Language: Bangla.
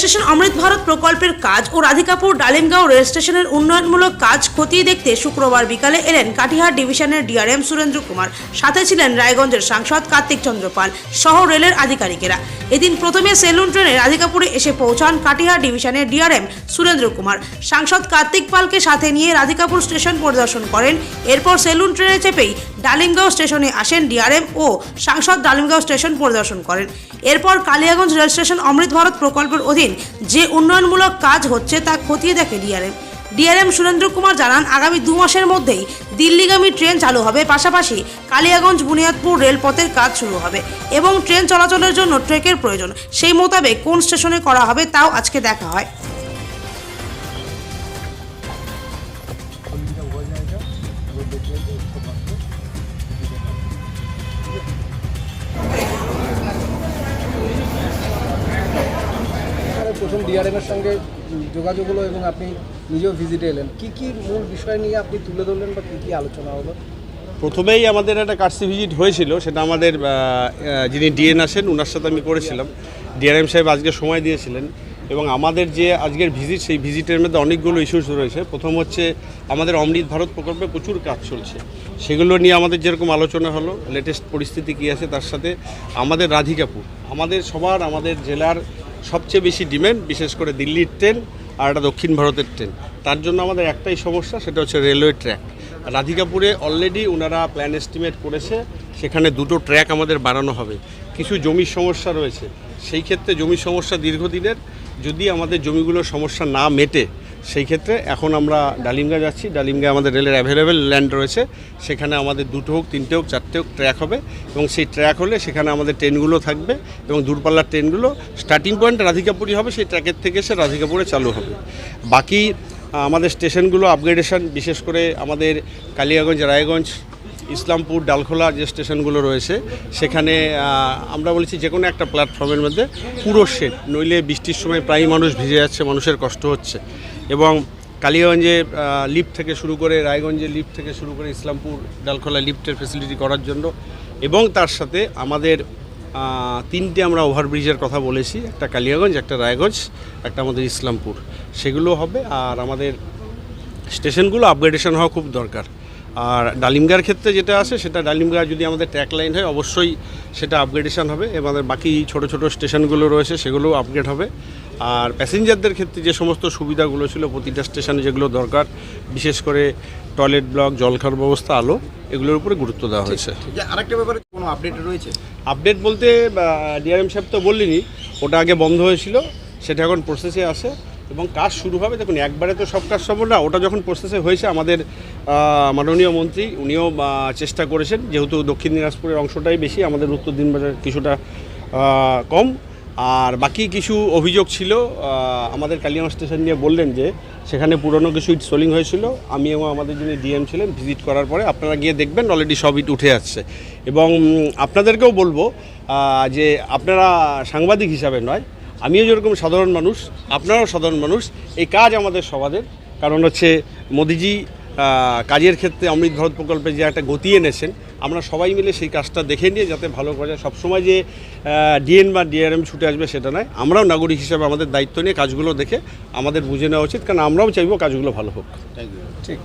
স্টেশন অমৃত ভারত প্রকল্পের কাজ ও রাধিকাপুর ডালিমগাঁও রেল স্টেশনের উন্নয়নমূলক কাজ খতিয়ে দেখতে শুক্রবার বিকালে এলেন কাটিহার ডিভিশনের ডিআরএম সুরেন্দ্র কুমার। সাথে ছিলেন রায়গঞ্জের সাংসদ কার্তিক চন্দ্র পাল সহ রেলের আধিকারিকেরা। এদিন প্রথমে সেলুন ট্রেনে রাধিকাপুরে এসে পৌঁছান কাটিহার ডিভিশনের ডিআরএম সুরেন্দ্র কুমার। সাংসদ কার্তিক পালকে সাথে নিয়ে রাধিকাপুর স্টেশন পরিদর্শন করেন। এরপর সেলুন ট্রেনে চেপেই ডালিমগাঁও স্টেশনে আসেন ডিআরএম ও সাংসদ ডালিমগাঁও স্টেশন পরিদর্শন করেন। এরপর কালিয়াগঞ্জ রেল স্টেশন অমৃত ভারত প্রকল্পের অধীন যে উন্নয়নমূলক কাজ হচ্ছে তা খতিয়ে দেখে ডিআরএম। ডিআরএম সুরেন্দ্র কুমার জানান, আগামী দু মাসের মধ্যেই দিল্লিগামী ট্রেন চালু হবে। পাশাপাশি কালিয়াগঞ্জ বুনিয়াদপুর রেলপথের কাজ শুরু হবে এবং ট্রেন চলাচলের জন্য ট্রেকের প্রয়োজন। সেই মোতাবেক কোন স্টেশনে করা হবে তাও আজকে দেখা হয়। প্রথম ডিআরএম এর সঙ্গে যোগাযোগ হলো এবং আপনি নিজেও ভিজিটে এলেন। কি কি মূল বিষয় নিয়ে আপনি তুলে ধরলেন বা কি কি আলোচনা হলো? প্রথমেই আমাদের একটা কার্সি ভিজিট হয়েছিল, সেটা আমাদের যিনি ডিএন আসেন ওনার সাথে আমি করেছিলাম। ডিআরএম সাহেব আজকে সময় দিয়েছিলেন এবং আমাদের যে আজকের ভিজিট সেই ভিজিটের মধ্যে অনেকগুলো ইস্যুস রয়েছে। প্রথম হচ্ছে আমাদের অমৃত ভারত প্রকল্পে প্রচুর কাজ চলছে। সেগুলো নিয়ে আমাদের যেরকম আলোচনা হলো লেটেস্ট পরিস্থিতি কী আছে তার সাথে আমাদের রাধিকাপুর, আমাদের সবার, আমাদের জেলার সবচেয়ে বেশি ডিমান্ড, বিশেষ করে দিল্লির ট্রেন আর একটা দক্ষিণ ভারতের ট্রেন। তার জন্য আমাদের একটাই সমস্যা, সেটা হচ্ছে রেলওয়ে ট্র্যাক। রাধিকাপুরে অলরেডি ওনারা প্ল্যান এস্টিমেট করেছে, সেখানে দুটো ট্র্যাক আমাদের বাড়ানো হবে। কিছু জমির সমস্যা রয়েছে। সেই ক্ষেত্রে জমির সমস্যা দীর্ঘদিনের। যদি আমাদের জমিগুলোর সমস্যা না মেটে সেই ক্ষেত্রে এখন আমরা ডালিমগা যাচ্ছি। ডালিমগা আমাদের রেলের অ্যাভেলেবেল ল্যান্ড রয়েছে। সেখানে আমাদের দুটো হোক, তিনটে হোক, চারটে হোক ট্র্যাক হবে এবং সেই ট্র্যাক হলে সেখানে আমাদের ট্রেনগুলো থাকবে এবং দূরপাল্লার ট্রেনগুলো স্টার্টিং পয়েন্ট রাধিকাপুরই হবে, সেই ট্র্যাকের থেকে এসে রাধিকাপুরে চালু হবে। বাকি আমাদের স্টেশনগুলো আপগ্রেডেশন বিশেষ করে আমাদের কালিয়াগঞ্জ, রায়গঞ্জ, ইসলামপুর, ডালখোলা যে স্টেশনগুলো রয়েছে, সেখানে আমরা বলছি যে কোনো একটা প্ল্যাটফর্মের মধ্যে পুরো শেড নইলে বৃষ্টির সময় প্রায় মানুষ ভিজে যাচ্ছে, মানুষের কষ্ট হচ্ছে। এবং কালিয়াগঞ্জে লিফট থেকে শুরু করে রায়গঞ্জে লিফট থেকে শুরু করে ইসলামপুর, ডালখোলা লিফটের ফেসিলিটি করার জন্য। এবং তার সাথে আমাদের তিনটে আমরা ওভারব্রিজের কথা বলেছি, একটা কালিয়াগঞ্জ, একটা রায়গঞ্জ, একটা আমাদের ইসলামপুর। সেগুলো হবে আর আমাদের স্টেশনগুলো আপগ্রেডেশন হওয়া খুব দরকার। আর ডালিমগার ক্ষেত্রে যেটা আছে সেটা ডালিমগা যদি আমাদের ট্র্যাক লাইন হয় অবশ্যই সেটা আপগ্রেডেশন হবে। আমাদের বাকি ছোট ছোট স্টেশনগুলো রয়েছে সেগুলোও আপগ্রেড হবে। আর প্যাসেঞ্জারদের ক্ষেত্রে যে সমস্ত সুবিধাগুলো ছিল প্রতিটা স্টেশনে যেগুলো দরকার বিশেষ করে টয়লেট ব্লক জল খাওয়ার ব্যবস্থা আলো এগুলোর উপরে গুরুত্ব দেওয়া হয়েছে। আরেকটা ব্যাপারে কোনো আপডেট রয়েছে? আপডেট বলতে ডিআরএম সাহেব তো বললেনি ওটা আগে বন্ধ হয়েছিল সেটা এখন প্রসেসে আছে। এবং কাজ শুরু হবে, দেখুন, একবারে তো সব কাজ সম্ভব না, ওটা যখন প্রসেসে হয়েছে, আমাদের মাননীয় মন্ত্রী, উনিও চেষ্টা করেছেন, যেহেতু দক্ষিণ দিনাজপুরের অংশটাই বেশি, আমাদের উত্তর দিনবাজার কিছুটা কম, আর বাকি কিছু অভিযোগ ছিল আমাদের কালিয়াম স্টেশন নিয়ে বললেন যে, সেখানে পুরনো কিছু ইট সোলিং হয়েছিল আমি এবং আমাদের যিনি ডিএম ছিলেন ভিজিট করার পরে আপনারা গিয়ে দেখবেন অলরেডি সব ইট উঠে যাচ্ছে এবং আপনাদেরকেও বলব যে আপনারা সাংবাদিক হিসাবে নয় আমিও যেরকম সাধারণ মানুষ আপনারাও সাধারণ মানুষ এই কাজ আমাদের সবাদের। কারণ হচ্ছে মোদিজি কাজের ক্ষেত্রে অমৃত ভারত প্রকল্পে যে একটা গতি এনেছেন আমরা সবাই মিলে সেই কাজটা দেখে নিয়ে যাতে ভালো করা যায়। সবসময় যে ডিএন বা ডিআরএম ছুটে আসবে সেটা নয় আমরাও নাগরিক হিসাবে আমাদের দায়িত্ব নিয়ে কাজগুলো দেখে আমাদের বুঝে নেওয়া উচিত কারণ আমরাও চাইব কাজগুলো ভালো হোক। থ্যাংক ইউ ঠিক।